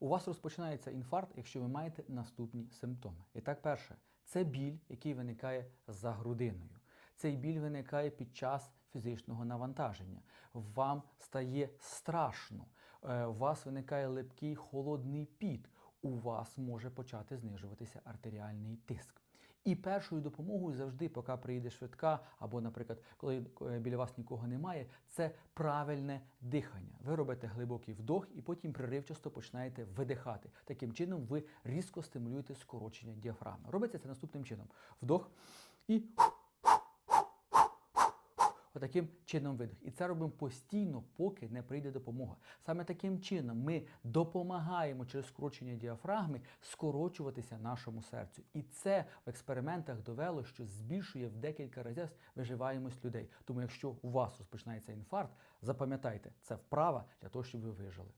у вас розпочинається інфаркт, якщо ви маєте наступні симптоми. І так, перше, це біль, який виникає за грудиною. Цей біль виникає під час фізичного навантаження. Вам стає страшно, е, у вас виникає липкий холодний піт. У вас може почати знижуватися артеріальний тиск. І першою допомогою завжди, поки приїде швидка, або, наприклад, коли е, біля вас нікого немає, це правильне дихання. Ви робите глибокий вдох і потім приривчасто починаєте видихати. Таким чином ви різко стимулюєте скорочення діафрагми. Робиться це наступним чином: вдох і Отаким чином видих. І це робимо постійно, поки не прийде допомога. Саме таким чином ми допомагаємо через скорочення діафрагми скорочуватися нашому серцю. І це в експериментах довело, що збільшує в декілька разів виживаємость людей. Тому, якщо у вас розпочинається інфаркт, запам'ятайте, це вправа для того, щоб ви вижили.